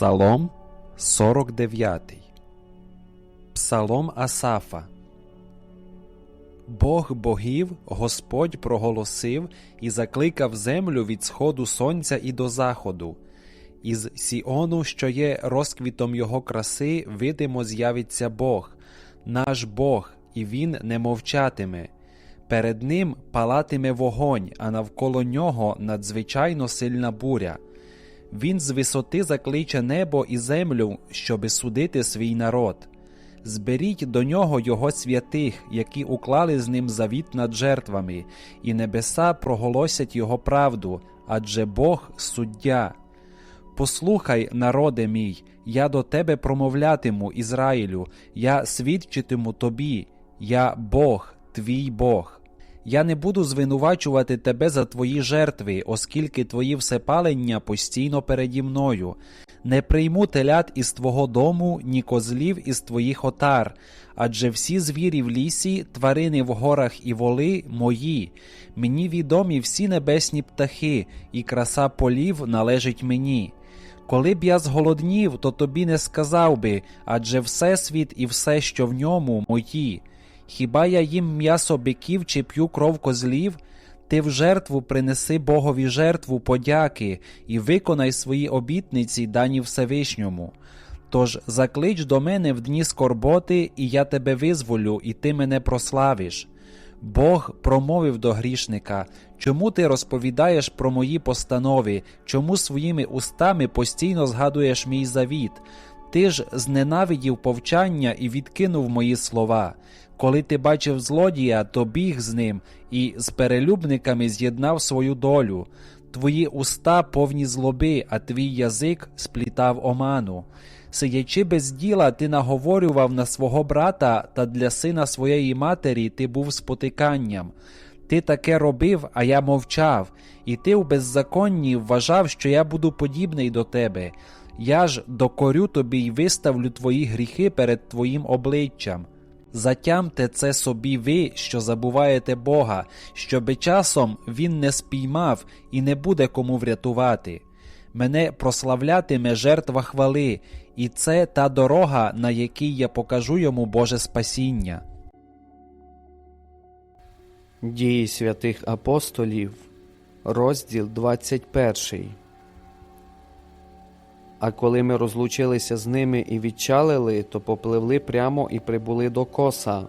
Псалом 49. Псалом Асафа. Бог богів Господь проголосив і закликав землю від сходу сонця і до заходу. Із Сіону, що є розквітом його краси, видимо, з'явиться Бог, наш Бог, і він не мовчатиме. Перед ним палатиме вогонь, а навколо нього надзвичайно сильна буря. Він з висоти закличе небо і землю, щоби судити свій народ. Зберіть до нього його святих, які уклали з ним завіт над жертвами, і небеса проголосять його правду, адже Бог суддя. Послухай, народе мій, я до тебе промовлятиму, Ізраїлю, я свідчитиму тобі, я Бог, твій Бог. Я не буду звинувачувати тебе за твої жертви, оскільки твої всепалення постійно переді мною. Не прийму телят із твого дому, ні козлів із твоїх отар, адже всі звірі в лісі, тварини в горах і воли мої. Мені відомі всі небесні птахи, і краса полів належить мені. Коли б я зголоднів, то тобі не сказав би, адже Всесвіт і все, що в ньому, мої. Хіба я їм м'ясо биків чи п'ю кров козлів? Ти в жертву принеси Богові жертву подяки і виконай свої обітниці, дані Всевишньому. Тож заклич до мене в дні скорботи, і я тебе визволю, і ти мене прославиш. Бог промовив до грішника чому ти розповідаєш про мої постанови, чому своїми устами постійно згадуєш мій завіт? Ти ж зненавидів повчання і відкинув мої слова. Коли ти бачив злодія, то біг з ним і з перелюбниками з'єднав свою долю. Твої уста повні злоби, а твій язик сплітав оману. Сидячи без діла, ти наговорював на свого брата та для сина своєї матері ти був спотиканням. Ти таке робив, а я мовчав, і ти в беззаконні вважав, що я буду подібний до тебе. Я ж докорю тобі й виставлю твої гріхи перед твоїм обличчям. Затямте це собі ви, що забуваєте Бога, щоби часом Він не спіймав і не буде кому врятувати. Мене прославлятиме жертва хвали, і це та дорога, на якій я покажу йому Боже спасіння. Дії святих апостолів, розділ 21. А коли ми розлучилися з ними і відчалили, то попливли прямо і прибули до коса,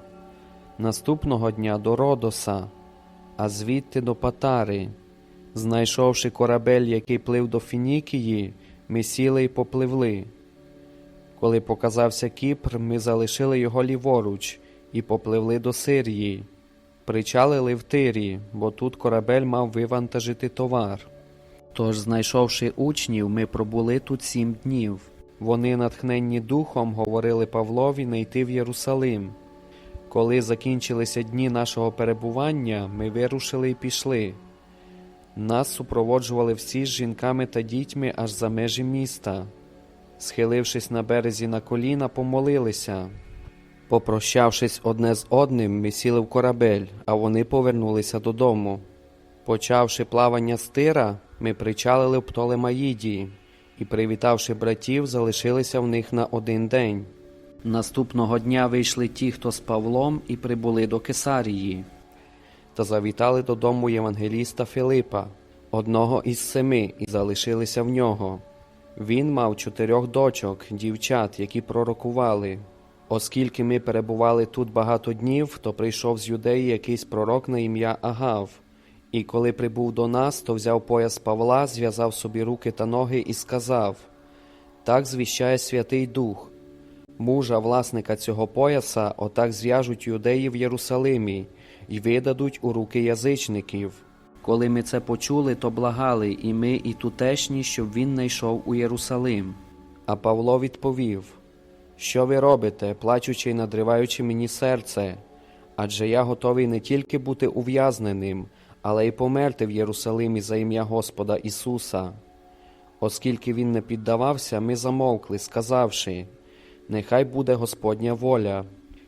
наступного дня до Родоса, а звідти до Патари. Знайшовши корабель, який плив до Фінікії, ми сіли й попливли. Коли показався Кіпр, ми залишили його ліворуч і попливли до Сирії. Причалили в Тирі, бо тут корабель мав вивантажити товар. Тож, знайшовши учнів, ми пробули тут сім днів. Вони, натхненні духом, говорили Павлові не йти в Єрусалим. Коли закінчилися дні нашого перебування, ми вирушили і пішли. Нас супроводжували всі з жінками та дітьми аж за межі міста. Схилившись на березі на коліна, помолилися. Попрощавшись одне з одним, ми сіли в корабель, а вони повернулися додому. Почавши плавання з тира, ми причалили в Птолемаїді і, привітавши братів, залишилися в них на один день. Наступного дня вийшли ті, хто з Павлом, і прибули до Кесарії, та завітали додому євангеліста Филипа, одного із семи, і залишилися в нього. Він мав чотирьох дочок, дівчат, які пророкували. Оскільки ми перебували тут багато днів, то прийшов з юдеї якийсь пророк на ім'я Агав. І коли прибув до нас, то взяв пояс Павла, зв'язав собі руки та ноги і сказав так звіщає Святий Дух. Мужа, власника цього пояса, отак зв'яжуть юдеї в Єрусалимі і видадуть у руки язичників. Коли ми це почули, то благали і ми, і тутешні, щоб він не йшов у Єрусалим. А Павло відповів Що ви робите, плачучи й надриваючи мені серце? Адже я готовий не тільки бути ув'язненим але й померти в Єрусалимі за ім'я Господа Ісуса. Оскільки Він не піддавався, ми замовкли, сказавши Нехай буде Господня воля.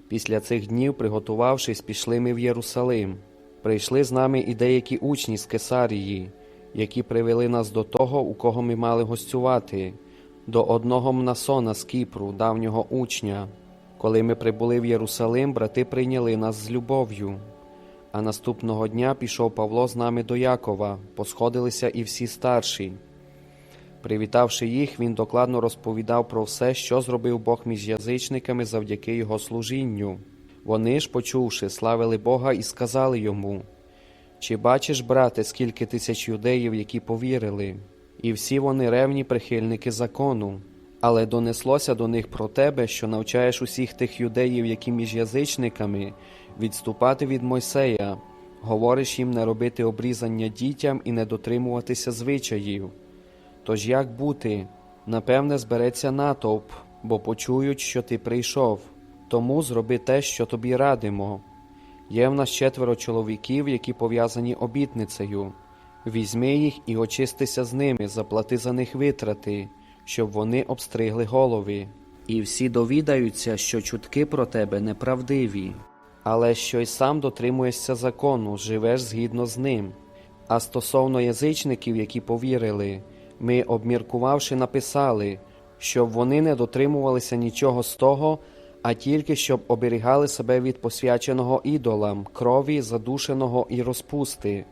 Після цих днів, приготувавшись, пішли ми в Єрусалим. Прийшли з нами і деякі учні з Кесарії, які привели нас до того, у кого ми мали гостювати, до одного Мнасона з Кіпру, давнього учня. Коли ми прибули в Єрусалим, брати прийняли нас з любов'ю. А наступного дня пішов Павло з нами до Якова, посходилися і всі старші. Привітавши їх, він докладно розповідав про все, що зробив Бог між язичниками завдяки його служінню. Вони ж, почувши, славили Бога і сказали йому: Чи бачиш, брате, скільки тисяч юдеїв, які повірили? І всі вони ревні прихильники закону. Але донеслося до них про тебе, що навчаєш усіх тих юдеїв, які між язичниками, відступати від Мойсея, говориш їм не робити обрізання дітям і не дотримуватися звичаїв. Тож як бути? Напевне, збереться натовп, бо почують, що ти прийшов. Тому зроби те, що тобі радимо. Є в нас четверо чоловіків, які пов'язані обітницею. Візьми їх і очистися з ними, заплати за них витрати, щоб вони обстригли голови. І всі довідаються, що чутки про тебе неправдиві, але що й сам дотримуєшся закону, живеш згідно з ним. А стосовно язичників, які повірили, ми, обміркувавши, написали, щоб вони не дотримувалися нічого з того, а тільки щоб оберігали себе від посвяченого ідолам, крові, задушеного і розпусти.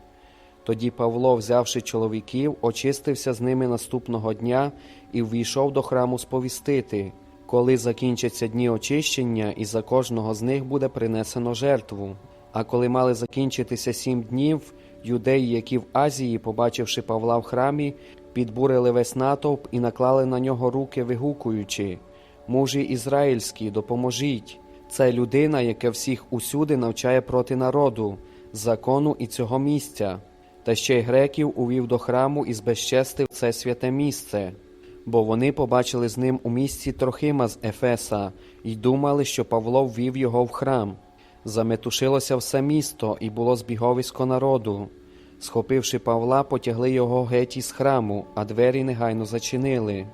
Тоді Павло, взявши чоловіків, очистився з ними наступного дня і ввійшов до храму сповістити, коли закінчаться дні очищення, і за кожного з них буде принесено жертву. А коли мали закінчитися сім днів, юдеї, які в Азії, побачивши Павла в храмі, підбурили весь натовп і наклали на нього руки, вигукуючи Мужі ізраїльські, допоможіть! Це людина, яка всіх усюди навчає проти народу, закону і цього місця, та ще й греків увів до храму і збезчестив це святе місце. Бо вони побачили з ним у місці Трохима з Ефеса і думали, що Павло ввів його в храм. Заметушилося все місто, і було збіговисько народу. Схопивши Павла, потягли його геть із храму, а двері негайно зачинили.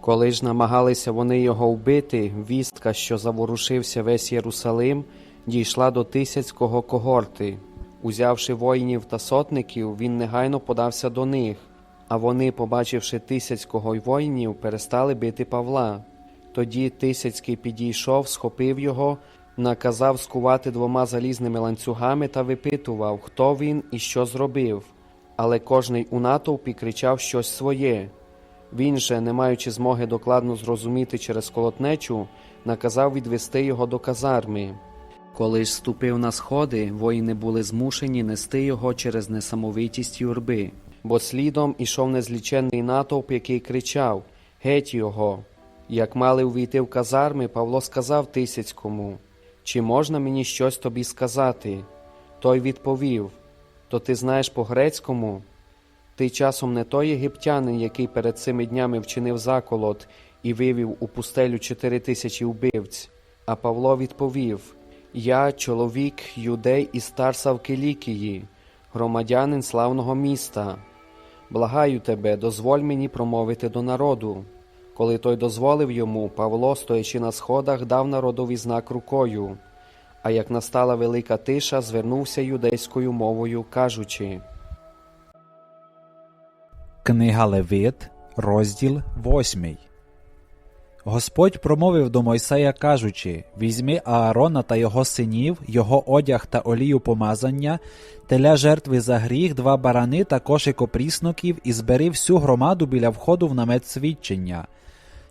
Коли ж намагалися вони його вбити, вістка, що заворушився весь Єрусалим, дійшла до тисяцького когорти. Узявши воїнів та сотників, він негайно подався до них, а вони, побачивши тисяцького й воїнів, перестали бити Павла. Тоді Тисяцький підійшов, схопив його, наказав скувати двома залізними ланцюгами та випитував, хто він і що зробив. Але кожний у натовпі кричав щось своє. Він же, не маючи змоги докладно зрозуміти через колотнечу, наказав відвести його до казарми. Коли ж ступив на сходи, воїни були змушені нести його через несамовитість юрби, бо слідом ішов незліченний натовп, який кричав Геть його. Як мали увійти в казарми, Павло сказав Тисяцькому Чи можна мені щось тобі сказати? Той відповів То ти знаєш по-грецькому? Ти часом не той єгиптянин, який перед цими днями вчинив заколот і вивів у пустелю чотири тисячі вбивць. А Павло відповів Я чоловік, юдей із Тарса в Килікії, громадянин славного міста. Благаю тебе, дозволь мені промовити до народу. Коли той дозволив йому, Павло, стоячи на сходах, дав народові знак рукою. А як настала велика тиша, звернувся юдейською мовою, кажучи. Книга Левит, розділ 8. Господь промовив до Мойсея, кажучи: Візьми Аарона та його синів, його одяг та олію помазання, теля жертви за гріх, два барани та кошик опрісноків, і збери всю громаду біля входу в намет свідчення.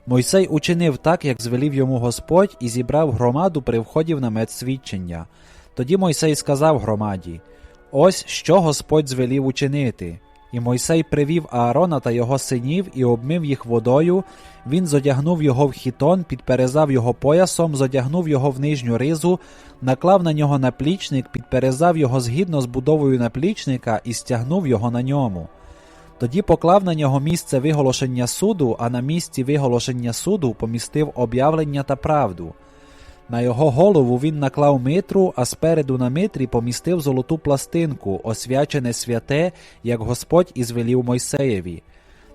Мойсей учинив так, як звелів йому Господь, і зібрав громаду при вході в намет свідчення. Тоді Мойсей сказав громаді: Ось що Господь звелів учинити. І Мойсей привів Аарона та його синів і обмив їх водою. Він зодягнув його в хітон, підперезав його поясом, зодягнув його в нижню ризу, наклав на нього наплічник, підперезав його згідно з будовою наплічника і стягнув його на ньому. Тоді поклав на нього місце виголошення суду, а на місці виголошення суду помістив об'явлення та правду. На його голову він наклав митру, а спереду на митрі помістив золоту пластинку, освячене святе, як Господь і звелів Мойсеєві.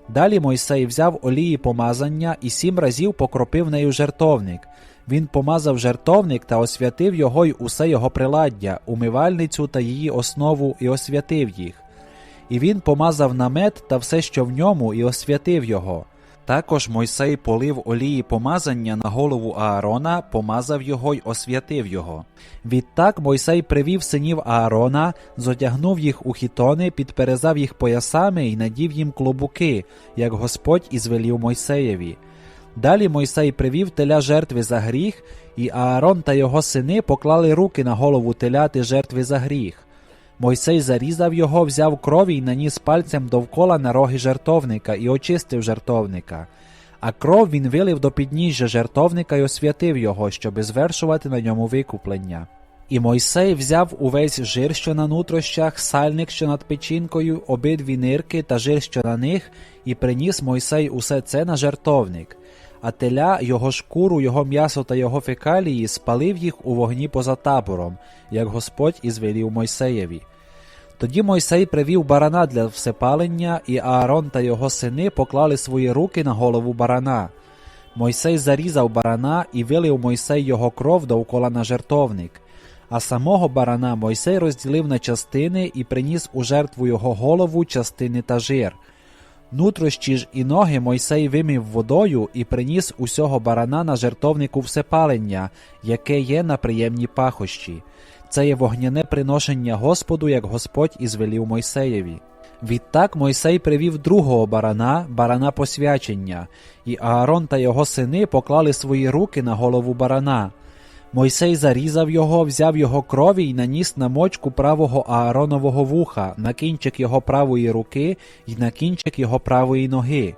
Далі Мойсей взяв олії помазання і сім разів покропив нею жертовник. Він помазав жертовник та освятив його й усе його приладдя, умивальницю та її основу, і освятив їх. І він помазав намет та все, що в ньому, і освятив його. Також Мойсей полив олії помазання на голову Аарона, помазав його й освятив його. Відтак Мойсей привів синів Аарона, зодягнув їх у хітони, підперезав їх поясами і надів їм клобуки, як Господь і звелів Мойсеєві. Далі Мойсей привів теля жертви за гріх, і Аарон та його сини поклали руки на голову теляти жертви за гріх. Мойсей зарізав його, взяв крові і наніс пальцем довкола на роги жертовника і очистив жертовника. А кров він вилив до підніжжя жертовника і освятив його, щоби звершувати на ньому викуплення. І Мойсей взяв увесь жир, що на нутрощах, сальник, що над печінкою, обидві нирки та жир, що на них, і приніс Мойсей усе це на жертовник. А теля, його шкуру, його м'ясо та його фекалії спалив їх у вогні поза табором, як Господь і звелів Мойсеєві. Тоді Мойсей привів барана для всепалення, і Аарон та його сини поклали свої руки на голову барана. Мойсей зарізав барана і вилив Мойсей його кров довкола на жертовник. А самого барана Мойсей розділив на частини і приніс у жертву його голову, частини та жир. Нутрощі ж і ноги Мойсей вимів водою і приніс усього барана на жертовнику всепалення, яке є на приємні пахощі. Це є вогняне приношення Господу, як Господь і звелів Мойсеєві. Відтак Мойсей привів другого барана, барана посвячення, і Аарон та його сини поклали свої руки на голову барана. Мойсей зарізав його, взяв його крові і наніс на мочку правого Ааронового вуха, на кінчик його правої руки і на кінчик його правої ноги.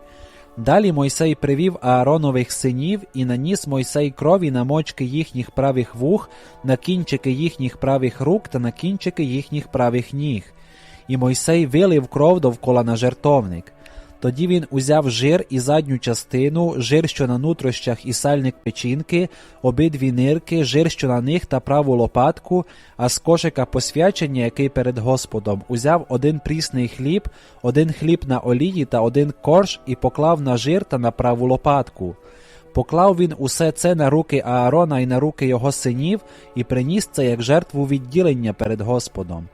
Далі Мойсей привів Ааронових синів і наніс Мойсей крові на мочки їхніх правих вух, на кінчики їхніх правих рук та на кінчики їхніх правих ніг. І Мойсей вилив кров довкола на жертовник. Тоді він узяв жир і задню частину, жир, що на нутрощах і сальник печінки, обидві нирки, жир, що на них та праву лопатку, а з кошика посвячення, який перед Господом, узяв один прісний хліб, один хліб на олії та один корж і поклав на жир та на праву лопатку. Поклав він усе це на руки Аарона і на руки його синів і приніс це як жертву відділення перед Господом.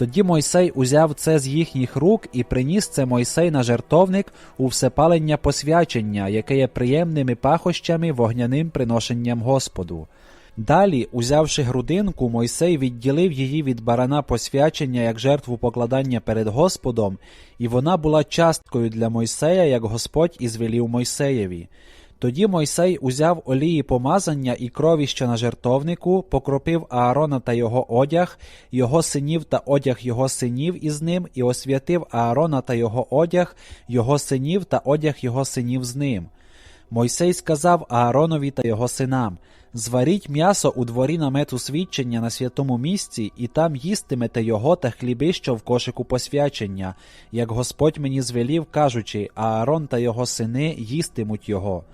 Тоді Мойсей узяв це з їхніх рук і приніс це Мойсей на жертовник у всепалення посвячення, яке є приємними пахощами вогняним приношенням Господу. Далі, узявши грудинку, Мойсей відділив її від барана посвячення як жертву покладання перед Господом, і вона була часткою для Мойсея, як Господь і звелів Мойсеєві. Тоді Мойсей узяв олії помазання і крові, що на жертовнику, покропив Аарона та його одяг, його синів та одяг його синів із ним, і освятив Аарона та його одяг, його синів та одяг його синів з ним. Мойсей сказав Ааронові та його синам: Зваріть м'ясо у дворі намету свідчення на святому місці, і там їстимете його та хліби, що в кошику посвячення, як Господь мені звелів, кажучи, Аарон та його сини їстимуть його.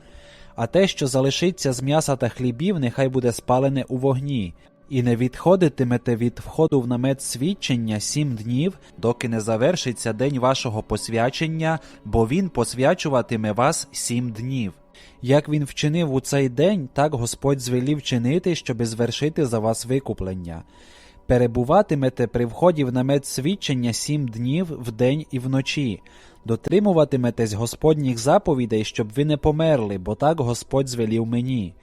А те, що залишиться з м'яса та хлібів, нехай буде спалене у вогні. І не відходитимете від входу в намет свідчення сім днів, доки не завершиться день вашого посвячення, бо він посвячуватиме вас сім днів. Як він вчинив у цей день, так Господь звелів чинити, щоби звершити за вас викуплення. Перебуватимете при вході в намет свідчення сім днів вдень і вночі. Дотримуватиметесь Господніх заповідей, щоб ви не померли, бо так Господь звелів мені.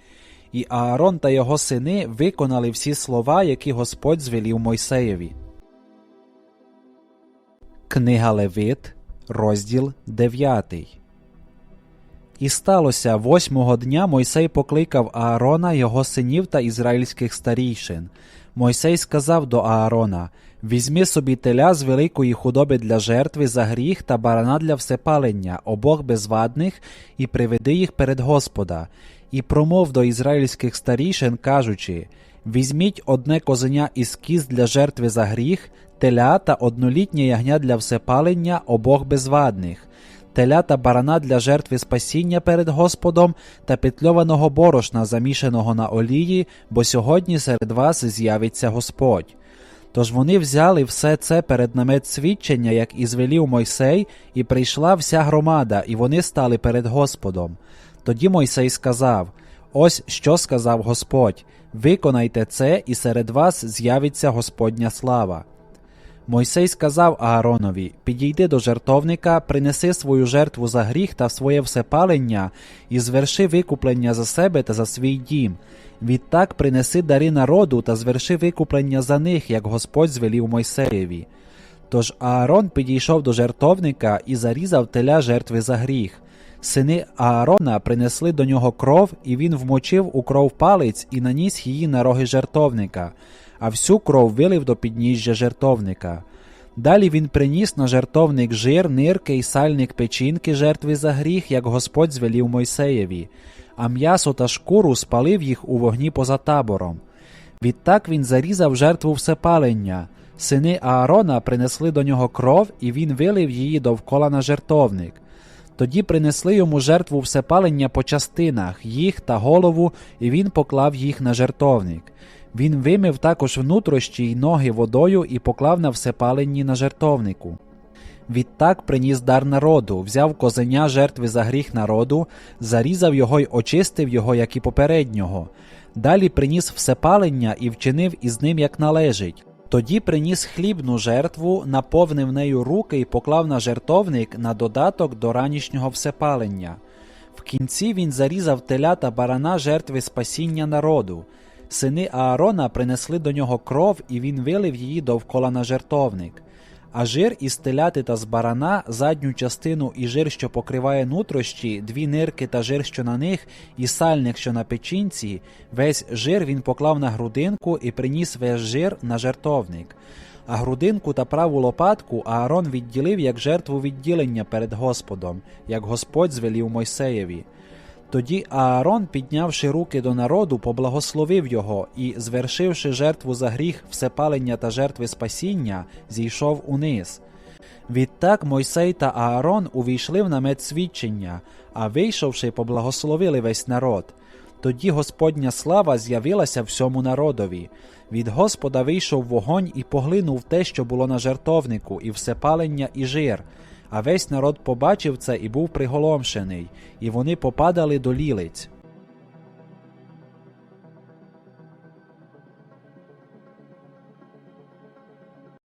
І Аарон та його сини виконали всі слова, які Господь звелів Мойсеєві. Книга Левит, розділ 9 І сталося восьмого дня Мойсей покликав Аарона, його синів та ізраїльських старійшин. Мойсей сказав до Аарона: Візьми собі теля з великої худоби для жертви за гріх та барана для всепалення, обох безвадних, і приведи їх перед Господа, і промов до ізраїльських старішин, кажучи: Візьміть одне козеня із кіз для жертви за гріх, теля та однолітнє ягня для всепалення, обох безвадних теля та барана для жертви спасіння перед Господом та петльованого борошна, замішаного на олії, бо сьогодні серед вас з'явиться Господь. Тож вони взяли все це перед намет свідчення, як і звелів Мойсей, і прийшла вся громада, і вони стали перед Господом. Тоді Мойсей сказав: Ось що сказав Господь: Виконайте це, і серед вас з'явиться Господня слава. Мойсей сказав Ааронові: Підійди до жертовника, принеси свою жертву за гріх та своє всепалення і зверши викуплення за себе та за свій дім. Відтак принеси дари народу та зверши викуплення за них, як Господь звелів Мойсеєві. Тож Аарон підійшов до жертовника і зарізав теля жертви за гріх. Сини Аарона принесли до нього кров, і він вмочив у кров палець і наніс її на роги жертовника, а всю кров вилив до підніжжя жертовника. Далі він приніс на жертовник жир, нирки і сальник печінки жертви за гріх, як Господь звелів Мойсеєві, а м'ясо та шкуру спалив їх у вогні поза табором. Відтак він зарізав жертву всепалення. Сини Аарона принесли до нього кров, і він вилив її довкола на жертовник. Тоді принесли йому жертву всепалення по частинах, їх та голову, і він поклав їх на жертовник. Він вимив також внутрішні й ноги водою і поклав на всепаленні на жертовнику. Відтак приніс дар народу, взяв козеня жертви за гріх народу, зарізав його й очистив його, як і попереднього. Далі приніс всепалення і вчинив із ним як належить. Тоді приніс хлібну жертву, наповнив нею руки і поклав на жертовник на додаток до ранішнього всепалення. В кінці він зарізав теля та барана жертви спасіння народу. Сини Аарона принесли до нього кров, і він вилив її довкола на жертовник. А жир із теляти та з барана, задню частину і жир, що покриває нутрощі, дві нирки та жир, що на них, і сальник, що на печінці, весь жир він поклав на грудинку і приніс весь жир на жертовник. А грудинку та праву лопатку Аарон відділив як жертву відділення перед Господом, як Господь звелів Мойсеєві. Тоді Аарон, піднявши руки до народу, поблагословив його і, звершивши жертву за гріх, всепалення та жертви спасіння, зійшов униз. Відтак Мойсей та Аарон увійшли в намет свідчення, а вийшовши, поблагословили весь народ. Тоді Господня слава з'явилася всьому народові. Від Господа вийшов вогонь і поглинув те, що було на жертовнику, і всепалення, і жир. А весь народ побачив це і був приголомшений, і вони попадали до лілиць.